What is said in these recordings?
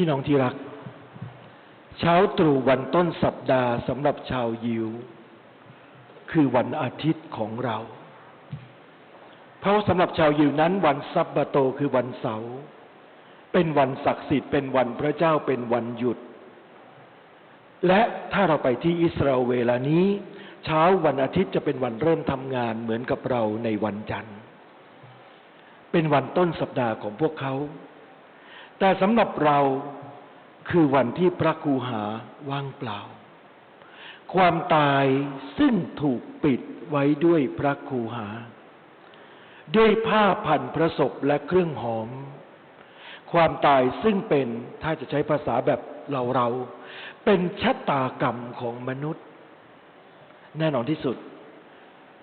พี่น้องที่รัก เช้าตรู่วันต้นสัปดาห์สำหรับชาวยิว คือวันอาทิตย์ของเรา เพราะสำหรับชาวยิวนั้น วันซับบาโตคือวันเสาร์เป็นวันศักดิ์สิทธิ์เป็นวันพระเจ้าเป็นวันหยุด และถ้าเราไปที่อิสราเอลเวลานี้ เช้าวันอาทิตย์จะเป็นวันเริ่มทำงานเหมือนกับเราในวันจันทร์ เป็นวันต้นสัปดาห์ของพวกเขา แต่สำหรับเราคือวันที่พระคูหาว่างเปล่า ความตายซึ่งถูกปิดไว้ด้วยพระคูหา ด้วยผ้าพันพระศพและเครื่องหอม ความตายซึ่งเป็นถ้าจะใช้ภาษาแบบเราเราเป็นชะตากรรมของมนุษย์ แน่นอนที่สุด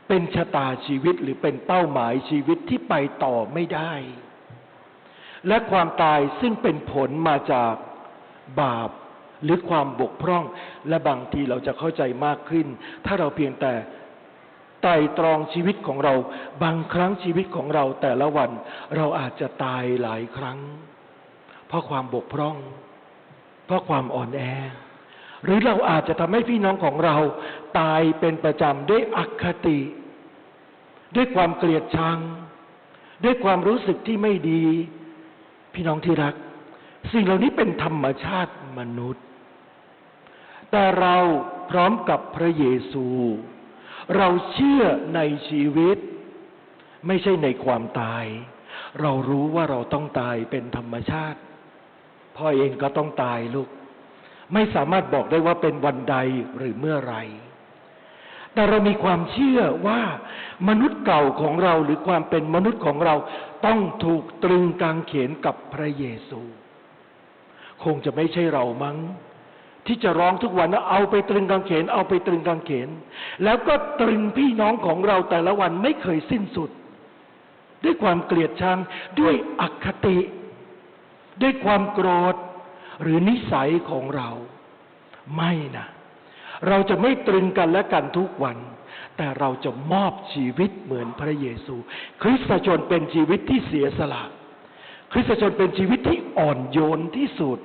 เป็นชะตาชีวิตหรือเป็นเป้าหมายชีวิตที่ไปต่อไม่ได้ และความตายซึ่งเป็นผลมาจากบาปหรือความบกพร่อง และบางทีเราจะเข้าใจมากขึ้น ถ้าเราเพียงแต่ไตรตรองชีวิตของเรา บางครั้งชีวิตของเราแต่ละวัน เราอาจจะตายหลายครั้ง เพราะความบกพร่อง เพราะความอ่อนแอ หรือเราอาจจะทำให้พี่น้องของเราตายเป็นประจำด้วยอคติ ด้วยความเกลียดชัง ด้วยความรู้สึกที่ไม่ดี พี่น้องที่รัก สิ่งเหล่านี้เป็นธรรมชาติมนุษย์ แต่เราพร้อมกับพระเยซู เราเชื่อในชีวิต ไม่ใช่ในความตาย เรารู้ว่าเราต้องตายเป็นธรรมชาติ พ่อเองก็ต้องตายลูก ไม่สามารถบอกได้ว่าเป็นวันใดหรือเมื่อไร แต่เรามีความเชื่อว่ามนุษย์เก่าของเราหรือความเป็นมนุษย์ของเราต้องถูกตรึงกางเขนกับพระเยซู คงจะไม่ใช่เรามั้ง ที่จะร้องทุกวันว่าเอาไปตรึงกางเขน เอาไปตรึงกางเขน แล้วก็ตรึงพี่น้องของเราแต่ละวันไม่เคยสิ้นสุด ด้วยความเกลียดชังด้วยอคติ ด้วยความโกรธหรือนิสัยของเรา ไม่นะ เราจะไม่ตรึงกันและกันทุกวัน แต่เราจะมอบชีวิตเหมือนพระเยซู คริสตชนเป็นชีวิตที่เสียสละ คริสตชนเป็นชีวิตที่อ่อนโยนที่สุด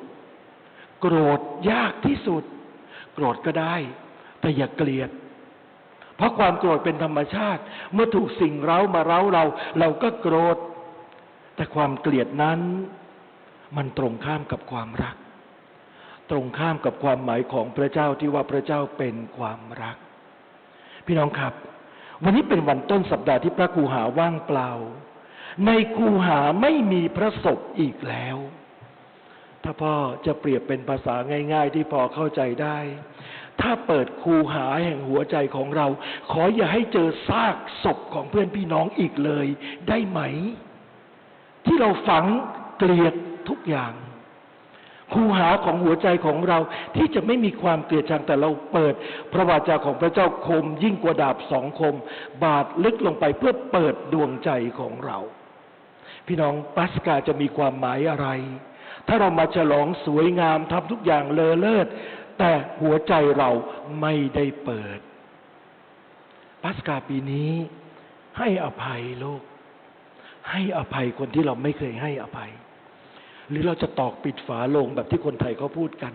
โกรธยากที่สุด โกรธก็ได้ แต่อย่าเกลียด เพราะความโกรธเป็นธรรมชาติ เมื่อถูกสิ่งเร้ามาเร้าเรา เราก็โกรธ แต่ความเกลียดนั้น มันตรงข้ามกับความรัก ตรงข้ามกับความหมายของพระเจ้าที่ว่าพระเจ้าเป็นความรัก พี่น้องครับ วันนี้เป็นวันต้นสัปดาห์ที่พระคูหาว่างเปล่า ในคูหาไม่มีพระศพอีกแล้ว ถ้าพ่อจะเปรียบเป็นภาษาง่าย ๆ ที่พอเข้าใจได้ ถ้าเปิดคูหาแห่งหัวใจของเรา ขออย่าให้เจอซากศพของเพื่อนพี่น้องอีกเลย ได้ไหม ที่เราฝังเกลียดทุกอย่าง คูหาของหัวใจของเราที่จะไม่มีความเกลียดชังแต่เราเปิด พระวาจาของพระเจ้าคม ยิ่งกว่าดาบสองคม บาดลึกลงไปเพื่อเปิดดวงใจของเรา พี่น้องปัสกาจะมีความหมายอะไร ถ้าเรามาฉลองสวยงามทำทุกอย่างเลอเลิศแต่หัวใจเราไม่ได้เปิดปัสกาปีนี้ให้อภัยโลก ให้อภัยคนที่เราไม่เคยให้อภัย หรือเราจะตอกปิดฝาลงแบบที่คนไทยเขาพูดกัน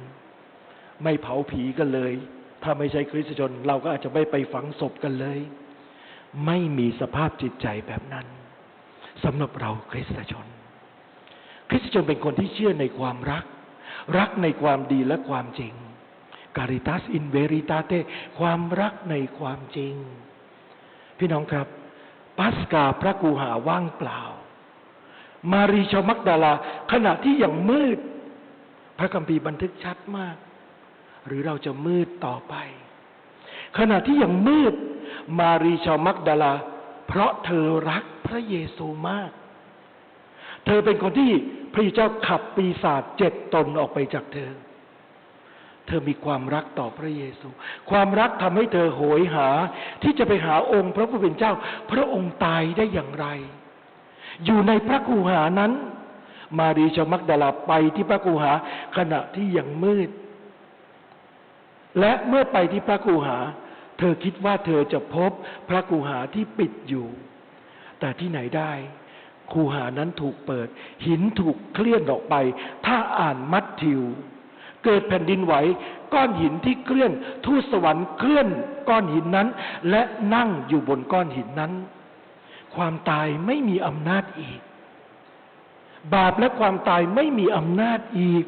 ไม่เผาผีกันเลย ถ้าไม่ใช่คริสตชน เราก็อาจจะไม่ไปฝังศพกันเลย ไม่มีสภาพจิตใจแบบนั้นสำหรับเราคริสตชน คริสตชนเป็นคนที่เชื่อในความรัก รักในความดีและความจริง caritas in veritate ความรักในความจริง พี่น้องครับ ปัสกาพระกูหาว่างเปล่า มารีชาวมักดาลา ขณะที่ยังมืด พระคัมภีร์บันทึกชัดมาก หรือเราจะมืดต่อไป ขณะที่ยังมืด มารีชาวมักดาลา เพราะเธอรักพระเยซูมาก เธอเป็นคนที่พระเจ้าขับปีศาจเจ็ดตนออกไปจากเธอ เธอมีความรักต่อพระเยซู ความรักทำให้เธอโหยหา ที่จะไปหาองค์พระผู้เป็นเจ้า พระองค์ตายได้อย่างไร อยู่ในพระคูหานั้น มารีชาวมักดาลาไปที่พระคูหาขณะที่ยังมืด และเมื่อไปที่พระคูหา เธอคิดว่าเธอจะพบพระคูหาที่ปิดอยู่ แต่ที่ไหนได้คูหานั้นถูกเปิด หินถูกเคลื่อนออกไป ถ้าอ่านมัทธิว เกิดแผ่นดินไหว ก้อนหินที่เคลื่อน ทูตสวรรค์เคลื่อนก้อนหินนั้น และนั่งอยู่บนก้อนหินนั้น ความตายไม่มีอำนาจอีก บาปและความตายไม่มีอำนาจอีก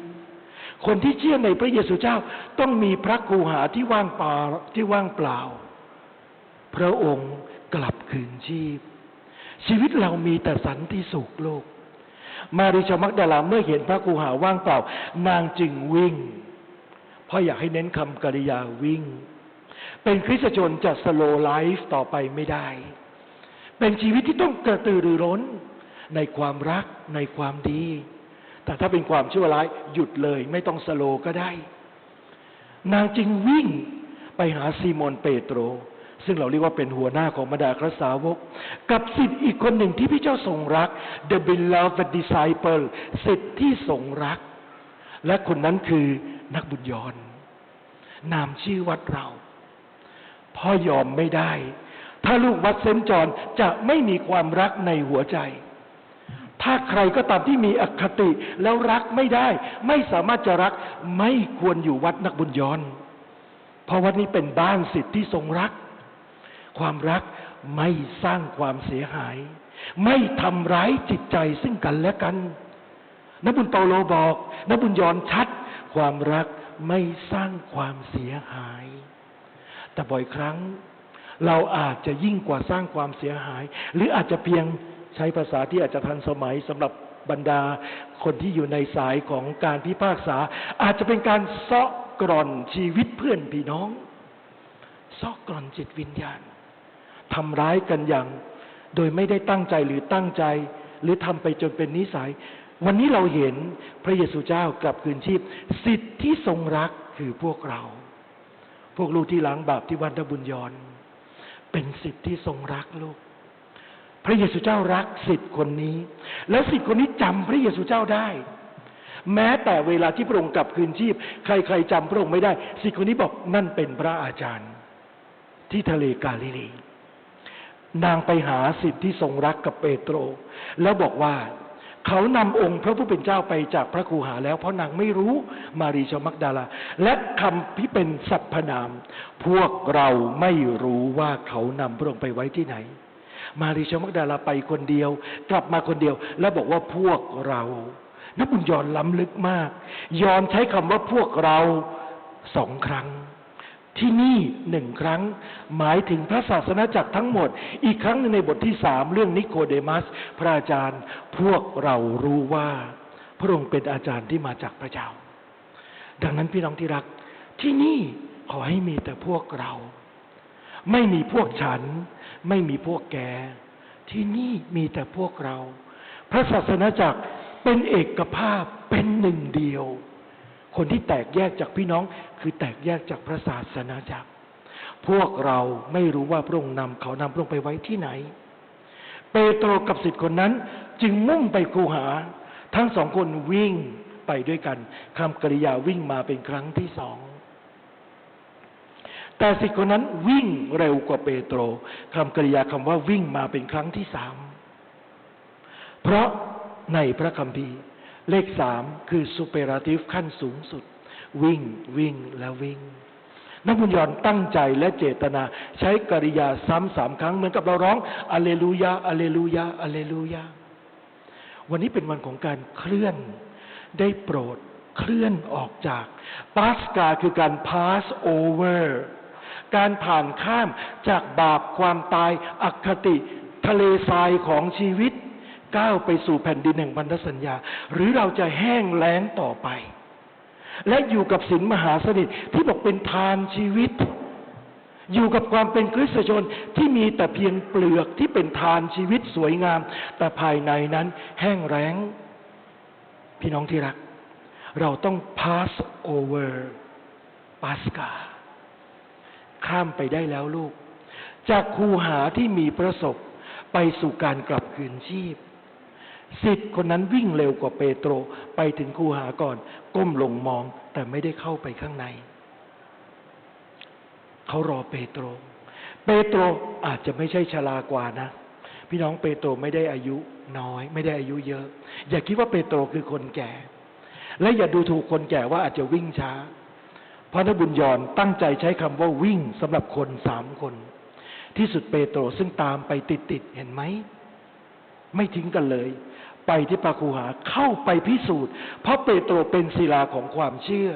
คนที่เชื่อในพระเยซูเจ้าต้องมีพระคูหาที่ว่างเปล่าที่ว่างเปล่า พระองค์กลับคืนชีพ ชีวิตเรามีแต่สันติสุขโลก มาริชมักดาลาเมื่อเห็นพระคูหาว่างเปล่า นางจึงวิ่ง เพราะอยากให้เน้นคำกริยาวิ่ง เป็นคริสตชนจะสโลไลฟ์ต่อไปไม่ได้ เป็นชีวิตที่ต้องกระตือรือร้น ในความรักในความดี แต่ถ้าเป็นความชั่วร้ายหยุดเลยไม่ต้องสโลก็ได้ นางจึงวิ่งไปหาซีโมนเปโตร ซึ่งเราเรียกว่าเป็นหัวหน้าของบรรดาครสาวก กับสิทธิ์อีกคนหนึ่งที่พี่เจ้าทรงรัก the beloved disciple สิทธิ์ที่ทรงรัก และคนนั้นคือนักบุญยอน นามชื่อวัดเรา พ่อยอมไม่ได้ ถ้าลูกวัดเซนจอนจะไม่มีความรักในหัวใจ ถ้าใครก็ตามที่มีอคติแล้วรักไม่ได้ ไม่สามารถจะรักไม่ควรอยู่วัดนักบุญย้อน เพราะวัดนี้เป็นบ้านสิทธิ์ที่ทรงรัก ความรักไม่สร้างความเสียหาย ไม่ทำร้ายจิตใจซึ่งกันและกันนบุญเปาโลบอกนบุญยอนชัด ความรักไม่สร้างความเสียหาย แต่บ่อยครั้ง เราอาจจะยิ่งกว่าสร้างความเสียหาย หรืออาจจะเพียงใช้ภาษาที่อาจจะทันสมัยสำหรับบรรดาคนที่อยู่ในสายของการพิพากษา อาจจะเป็นการซาะกร่อนชีวิตเพื่อนพี่น้องซาะกร่อนจิตวิญญาณทำร้ายกันอย่าง โดยไม่ได้ตั้งใจหรือตั้งใจ หรือทำไปจนเป็นนิสัย วันนี้เราเห็นพระเยซูเจ้ากลับคืนชีพ สิทธิ์ที่ทรงรักคือพวกเรา พวกลูกที่ล้างบาปที่วันดบุญยอน เป็นสิทธิ์ที่ทรงรักลูก พระเยซูเจ้ารักสิทธิ์คนนี้ แล้วสิทธิ์คนนี้จำพระเยซูเจ้าได้ แม้แต่เวลาที่พระองค์กลับคืนชีพ ใครๆจำพระองค์ไม่ได้ สิทธิ์คนนี้บอกนั่นเป็นพระอาจารย์ ที่ทะเลกาลิลีนางไปหาสิทธิ์ที่ทรงรักกับเปโตร แล้วบอกว่า เขานำองค์พระผู้เป็นเจ้าไปจากพระครูหาแล้ว เพราะนางไม่รู้มารีชามักดาลา และคำที่เป็นสรรพนาม พวกเราไม่รู้ว่าเขานำพระองค์ไปไว้ที่ไหน มารีชามักดาลาไปคนเดียว กลับมาคนเดียว แล้วบอกว่าพวกเรานักบุญยอนล้ำลึกมาก ยอนใช้คำว่าพวกเราสองครั้ง ที่นี่หนึ่งครั้ง หมายถึงพระศาสนาจักรทั้งหมด อีกครั้งหนึงในบทที่สามเรื่องนิโคเดมัส พระอาจารย์พวกเรารู้ว่า พระองค์เป็นอาจารย์ที่มาจากพระเจ้า ดังนั้นพี่น้องที่รัก ที่นี่ขอให้มีแต่พวกเรา ไม่มีพวกฉัน ไม่มีพวกแก ที่นี่มีแต่พวกเรา พระศาสนาจักรเป็นเอกภาพเป็นหนึ่งเดียว คนที่แตกแยกจากพี่น้องคือแตกแยกจากพระศาสนาจักร พวกเราไม่รู้ว่าพระองค์นำเขานำพระองค์ไปไว้ที่ไหน เปโตรกับสิทธิ์คนนั้น จึงมุ่งไปคูหา ทั้งสองคนวิ่งไปด้วยกันคำกริยาวิ่งมาเป็นครั้งที่สองแต่สิทธิ์คนนั้นวิ่งเร็วกว่าเปโตรคำกริยาคำว่าวิ่งมาเป็นครั้งที่สามเพราะในพระคัมภีร์ เลขสามคือซูเปราติฟขั้นสูงสุด วิ่งวิ่งและวิ่ง นักบุญยอนตั้งใจและเจตนา ใช้กริยาซ้ำสามครั้ง เหมือนกับเราร้องอะเลลูยาอะเลลูยาอะเลลูยาวันนี้เป็นวันของการเคลื่อนได้โปรดเคลื่อนออกจากปาสกาคือการ pass over การผ่านข้ามจากบาปความตายอคติ ทะเลทรายของชีวิต ก้าวไปสู่แผ่นดินแห่งพันธสัญญา หรือเราจะแห้งแล้งต่อไป และอยู่กับศีลมหาสนิทที่บอกเป็นทานชีวิต อยู่กับความเป็นคริสตชนที่มีแต่เพียงเปลือกที่เป็นทานชีวิตสวยงาม แต่ภายในนั้นแห้งแล้ง พี่น้องที่รัก เราต้อง pass over ปาสกา ข้ามไปได้แล้วลูก จากคูหาที่มีประสบไปสู่การกลับคืนชีพ สิทธิ์คนนั้นวิ่งเร็วกว่าเปโตรไปถึงคูหาก่อน ก้มลงมองแต่ไม่ได้เข้าไปข้างใน เขารอเปโตร เปโตรอาจจะไม่ใช่ชลากว่านะ พี่น้องเปโตรไม่ได้อายุน้อย ไม่ได้อายุเยอะ อย่าคิดว่าเปโตรคือคนแก่ และอย่าดูถูกคนแก่ว่าอาจจะวิ่งช้าเพราะนบุญยอนตั้งใจใช้คำว่าวิ่งสำหรับคนสามคน ที่สุดเปโตรซึ่งตามไปติดๆเห็นไหม ไม่ทิ้งกันเลย ไปที่ปาคูหาเข้าไปพิสูจน์ เพราะเปโตรเป็นศิลาของความเชื่อ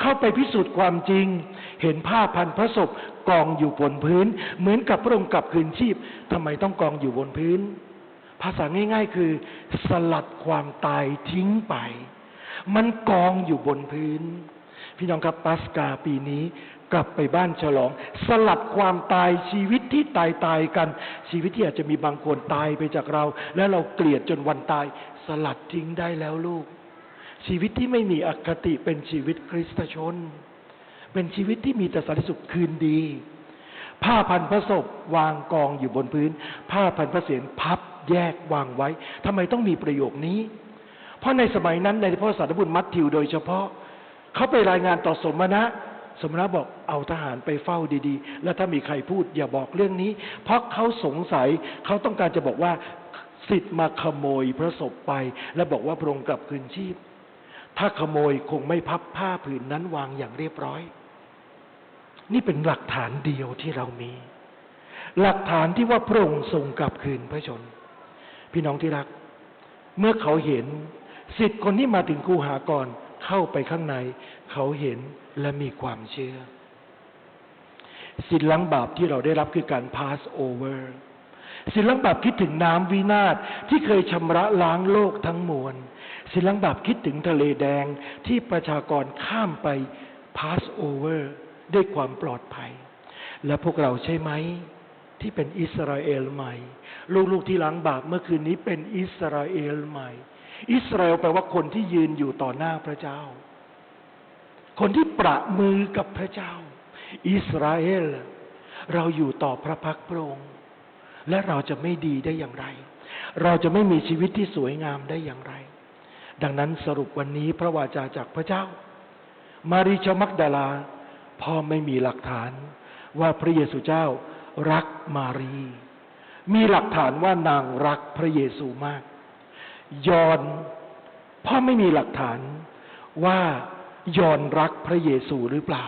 เข้าไปพิสูจน์ความจริง เห็นผ้าพันพระศพกองอยู่บนพื้น เหมือนกับพระองค์กลับคืนชีพทำไมต้องกองอยู่บนพื้น ภาษาง่าย ๆ คือ สลัดความตายทิ้งไป มันกองอยู่บนพื้น พี่น้องครับปัสกาปีนี้ กลับไปบ้านฉลอง สลัดความตายชีวิตที่ตายตายกัน ชีวิตที่อาจจะมีบางคนตายไปจากเรา แล้วเราเกลียดจนวันตาย สลัดทิ้งได้แล้วลูก ชีวิตที่ไม่มีอคติเป็นชีวิตคริสตชน เป็นชีวิตที่มีแต่สันติสุขคืนดี ผ้าพันพระศพวางกองอยู่บนพื้น ผ้าพันพระเศียรพับแยกวางไว้ทำไมต้องมีประโยคนี้ เพราะในสมัยนั้นในพระสารบุญมัทธิวโดยเฉพาะ เขาไปรายงานต่อสมณะ สมณะบอกเอาทหารไปเฝ้าดีๆ แล้วถ้ามีใครพูดอย่าบอกเรื่องนี้ เพราะเขาสงสัยเขาต้องการจะบอกว่าสิทธิ์มาขโมยพระศพไป และบอกว่าพระองค์กลับคืนชีพ ถ้าขโมยคงไม่พับผ้าผืนนั้นวางอย่างเรียบร้อย นี่เป็นหลักฐานเดียวที่เรามี หลักฐานที่ว่าพระองค์ทรงกลับคืนพระชน พี่น้องที่รัก เมื่อเขาเห็นสิทธิ์คนที่มาถึงคูหาก่อน เข้าไปข้างใน เขาเห็นและมีความเชื่อ สิทธิ์ล้างบาปที่เราได้รับคือการ pass over สิทธิ์ล้างบาปคิดถึงน้ำวินาศที่เคยชำระล้างโลกทั้งมวลสิทธิ์ล้างบาปคิดถึงทะเลแดงที่ประชากรข้ามไป pass over ด้วยความปลอดภัย และพวกเราใช่ไหม ที่เป็นอิสราเอลใหม่ ลูกๆที่ล้างบาปเมื่อคืนนี้เป็นอิสราเอลใหม่ อิสราเอลแปลว่าคนที่ยืนอยู่ต่อหน้าพระเจ้า คนที่ประมือกับพระเจ้า อิสราเอล เราอยู่ต่อพระพักตร์พระองค์ และเราจะไม่ดีได้อย่างไร เราจะไม่มีชีวิตที่สวยงามได้อย่างไร ดังนั้นสรุปวันนี้พระวาจาจากพระเจ้า มารีชมักดาลาพ่อไม่มีหลักฐานว่าพระเยซูเจ้ารักมารี มีหลักฐานว่านางรักพระเยซูมาก ยอนพ่อไม่มีหลักฐานว่ายอนรักพระเยซูหรือเปล่า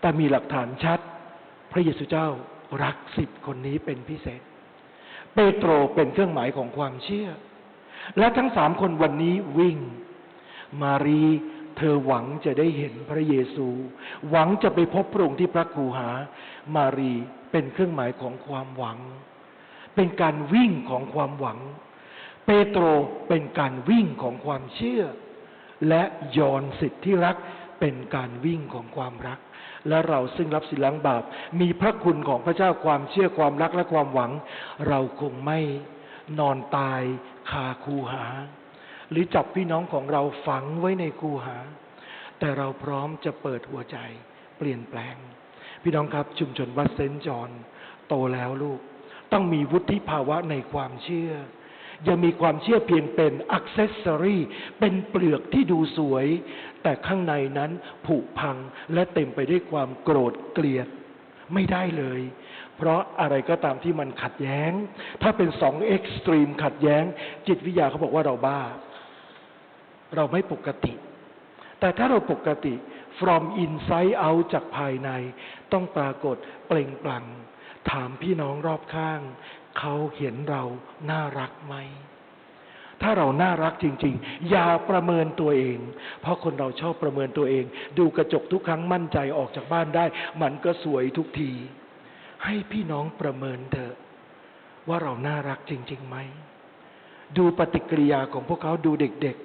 แต่มีหลักฐานชัด พระเยซูเจ้ารักสิบคนนี้เป็นพิเศษ เปโตรเป็นเครื่องหมายของความเชื่อ และทั้งสามคนวันนี้วิ่ง มารีเธอหวังจะได้เห็นพระเยซู หวังจะไปพบพระองค์ที่พระคูหา มารีเป็นเครื่องหมายของความหวัง เป็นการวิ่งของความหวัง เปโตรเป็นการวิ่งของความเชื่อ และยอนสิทธิรักเป็นการวิ่งของความรัก และเราซึ่งรับสิล้างบาป มีพระคุณของพระเจ้าความเชื่อความรักและความหวัง เราคงไม่นอนตายคาคูหา หรือจับพี่น้องของเราฝังไว้ในคูหา แต่เราพร้อมจะเปิดหัวใจเปลี่ยนแปลง พี่น้องครับชุมชนวัดเซนจอนโตแล้วลูก ต้องมีวุฒิภาวะในความเชื่อ ย่ามีความเชื่อเพียงเป็นอักเซสซอรีเป็นเปลือกที่ดูสวย แต่ข้างในนั้นผุพังและเต็มไปด้วยความโกรธเกลียดไม่ได้เลย เพราะอะไรก็ตามที่มันขัดแย้ง ถ้าเป็นสองเอ็กซ์ตรีมขัดแย้ง จิตวิทยาเขาบอกว่าเราบ้า เราไม่ปกติ แต่ถ้าเราปกติ from inside out จากภายใน ต้องปรากฏเปล่งปลั่งถามพี่น้องรอบข้าง เขาเห็นเราน่ารักไหม ถ้าเราน่ารักจริง ๆ อย่าประเมินตัวเอง เพราะคนเราชอบประเมินตัวเอง ดูกระจกทุกครั้งมั่นใจออกจากบ้านได้ มันก็สวยทุกที ให้พี่น้องประเมินเถอะ ว่าเราน่ารักจริงๆไหม ดูปฏิกิริยาของพวกเขาดูเด็ก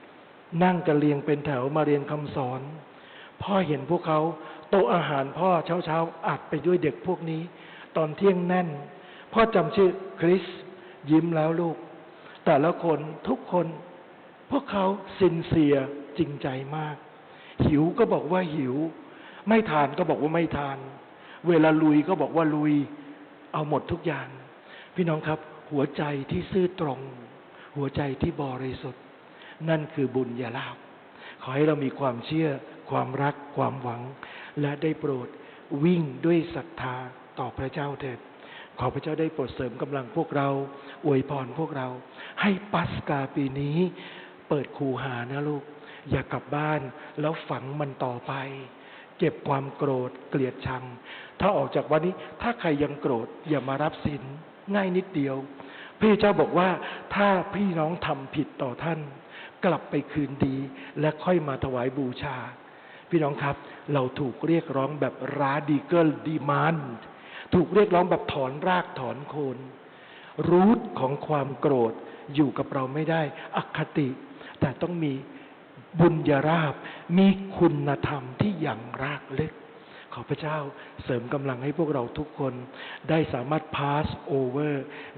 ๆ นั่งกันเรียงเป็นแถวมาเรียนคำสอน พ่อเห็นพวกเขาโต๊ะอาหารพ่อเช้าๆอัดไปด้วยเด็กพวกนี้ ตอนเที่ยงแน่น พ่อจำชื่อคริส ยิ้มแล้วลูก แต่ละคนทุกคน พวกเขาสินเสียจริงใจมาก หิวก็บอกว่าหิว ไม่ทานก็บอกว่าไม่ทาน เวลาลุยก็บอกว่าลุย เอาหมดทุกอย่าง พี่น้องครับ หัวใจที่ซื่อตรง หัวใจที่บริสุทธิ์ นั่นคือบุญญาลาภขอให้เรามีความเชื่อ ความรัก ความหวัง และได้โปรดวิ่งด้วยศรัทธาต่อพระเจ้าเถิด ขอพระเจ้าได้โปรดเสริมกำลังพวกเรา อวยพรพวกเรา ให้ปัสกาปีนี้ เปิดคูหานะลูก อย่ากลับบ้านแล้วฝังมันต่อไป เก็บความโกรธเกลียดชัง ถ้าออกจากวันนี้ถ้าใครยังโกรธอย่ามารับสินง่ายนิดเดียวพี่เจ้าบอกว่าถ้าพี่น้องทำผิดต่อท่าน กลับไปคืนดี และค่อยมาถวายบูชา พี่น้องครับ เราถูกเรียกร้องแบบราดีเกิลดีมาน ถูกเรียกร้องแบบถอนรากถอนโคน รูทของความโกรธอยู่กับเราไม่ได้ อคติ แต่ต้องมีบุญญาราบ มีคุณธรรมที่อย่างรากลึก ขอพระเจ้าเสริมกำลังให้พวกเราทุกคน ได้สามารถ pass over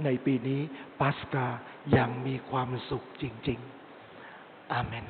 ในปีนี้ปัสกาอย่างมีความสุขจริง ๆ อาเมน